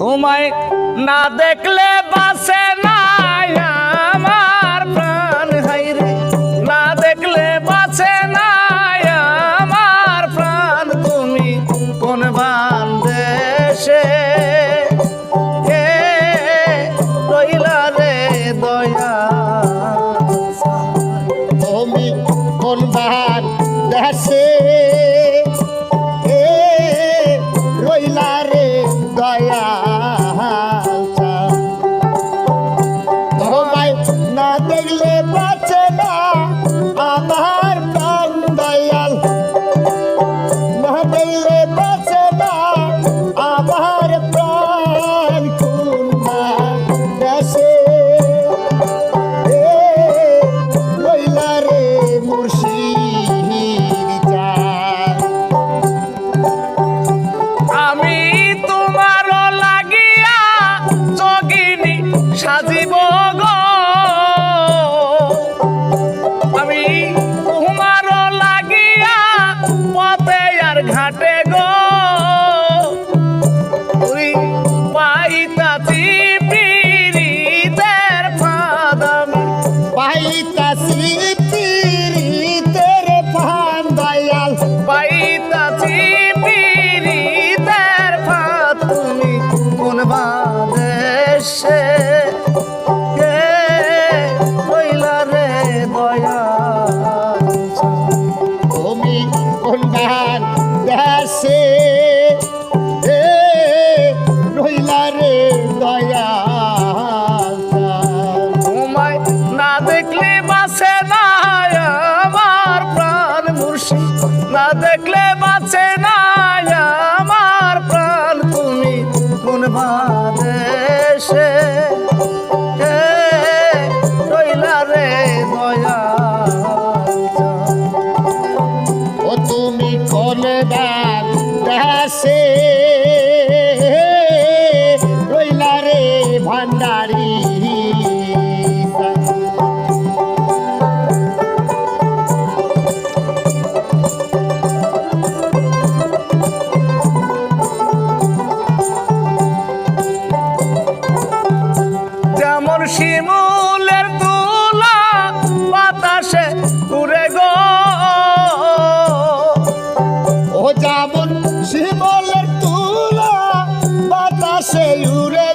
তোমায় না দেখলে বাসে না আমার প্রাণ। হাইরে না দেখলে বাসে না আমার প্রাণ। তুমি কোন বান দেশে দয়া। তুমি কোন বার বাদেশে কে কইলা রে দয়া তুমি দেশে রে ভান্ডারি যেমন শিমুলের তুলা বাতাসে উড়ে গো। ও যেমন শিমলের তুলা বাতাসে উড়ে